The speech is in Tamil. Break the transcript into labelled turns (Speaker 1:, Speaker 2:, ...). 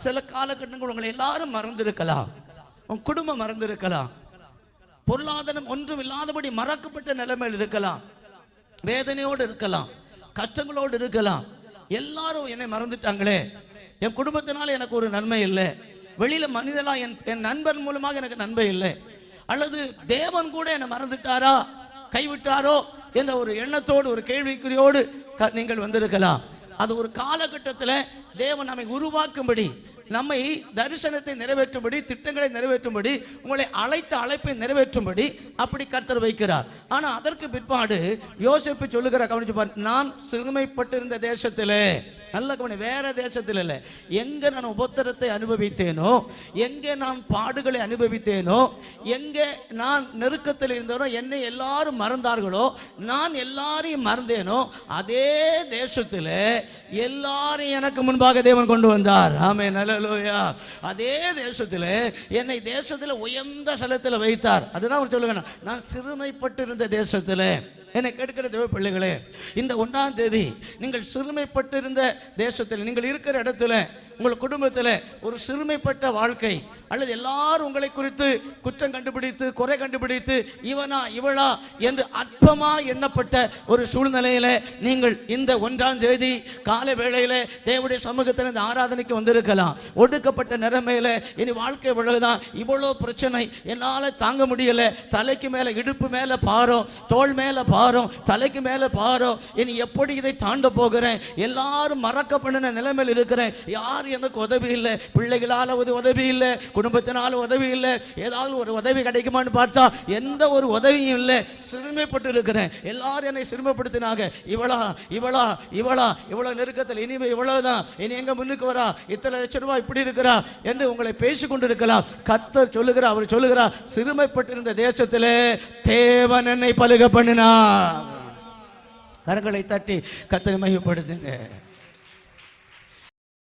Speaker 1: சில காலகட்டங்கள் உங்களை எல்லாரும் மறந்திருக்கலாம். உன் குடும்பம் மறந்திருக்கலாம். பொருளாதாரம் ஒன்றும் இல்லாதபடி மறக்கப்பட்ட நிலைமையில் இருக்கலாம். வேதனையோடு இருக்கலாம். கஷ்டங்களோடு இருக்கலாம். எல்லாரும் என்னை மறந்துட்டாங்களே. என் குடும்பத்தினால எனக்கு ஒரு நன்மை இல்லை. வெளியில மனிதனா என் என் நண்பன் மூலமாக எனக்கு நன்மை இல்லை. அல்லது தேவன் கூட என்னை மறந்துட்டாரா? கைவிட்டாரோ? என்ற ஒரு எண்ணத்தோடு ஒரு கேள்விக்குறியோடு க- நீங்கள் வந்திருக்கலாம். அது ஒரு காலகட்டத்தில் தேவன் நம்மை உருவாக்கும்படி நம்மை தரிசனத்தை நிறைவேற்றும்படி திட்டங்களை நிறைவேற்றும்படி உங்களை அழைத்த அழைப்பை நிறைவேற்றும்படி அப்படி கர்த்தர் வைக்கிறார். ஆனால் அதற்கு பிற்பாடு யோசிப்பு சொல்லுகிற கவனிச்சு பாரு நான் சிறுமைப்பட்டிருந்த தேசத்திலே நல்ல கவனி வேற தேசத்தில் இல்லை. எங்கே நான் உபத்திரத்தை அனுபவித்தேனோ எங்கே நான் பாடுகளை அனுபவித்தேனோ எங்கே நான் நெருக்கத்தில் இருந்தேனோ என்னை எல்லாரும் மறந்தார்களோ நான் எல்லாரையும் மறந்தேனோ அதே தேசத்தில் எல்லாரையும் எனக்கு முன்பாக தேவன் கொண்டு வந்தார். ஆமே நல்லலோயா அதே தேசத்தில் என்னை தேசத்தில் உயர்ந்த ஸ்தலத்தில் வைத்தார். அதுதான் அவர் சொல்லுங்க நான் சிறுமைப்பட்டிருந்த தேசத்தில் என்னை கேட்கிற தேவ பிள்ளைகளே இந்த ஒன்றாம் தேதி நீங்கள் சிறுமைப்பட்டிருந்த தேசத்தில் நீங்கள் இருக்கிற இடத்துல உங்கள் குடும்பத்தில் ஒரு சிறுமைப்பட்ட வாழ்க்கை அல்லது எல்லாரும் உங்களை குறித்து குற்றம் கண்டுபிடித்து குறை கண்டுபிடித்து இவனா இவளா என்று அற்பமா எண்ணப்பட்ட ஒரு சூழ்நிலையில நீங்கள் இந்த ஒன்றாம் தேதி காலை வேளையில தேவடைய சமூகத்தில் இந்த ஆராதனைக்கு வந்திருக்கலாம். ஒடுக்கப்பட்ட நிலைமையில இனி வாழ்க்கை விழுகுதான் இவ்வளோ பிரச்சனை. என்னால் தாங்க முடியல. தலைக்கு மேலே இடுப்பு மேலே பாரம் தோள் மேலே பாரம் தலைக்கு மேலே பாரம். இனி எப்படி இதை தாண்ட போகிறேன்? எல்லாரும் மறக்கப்படின நிலைமையில் இருக்கிறேன். யார் எனக்கு உதவி இல்லை? பிள்ளைகளால் ஒரு உதவி இல்லை. குடும்பத்தினால உதவி இல்லை. ஏதாவது ஒரு உதவி கிடைக்குமான்னு பார்த்தா எந்த ஒரு உதவியும் இல்லை. சிறுமைப்பட்டு இருக்கிறேன் எல்லாரும் என்னை சிறுமைப்படுத்தினாங்க. இவளா இவளா இவளா இவ்வளவு நெருக்கத்தில் இனிமே இவ்வளவுதான். இனி எங்க முன்னுக்கு வரா? இத்தனை லட்சம் ரூபாய் இப்படி இருக்கிறா? என்று உங்களை பேசிக்கொண்டு கொண்டிருக்கலாம். கத்தர் சொல்லுகிறார் அவர் சொல்லுகிறார். சிறுமைப்பட்டிருந்த தேசத்திலே தேவன் என்னை பலுக பண்ணினா கரங்களை தட்டி கத்தனை மையப்படுத்துங்க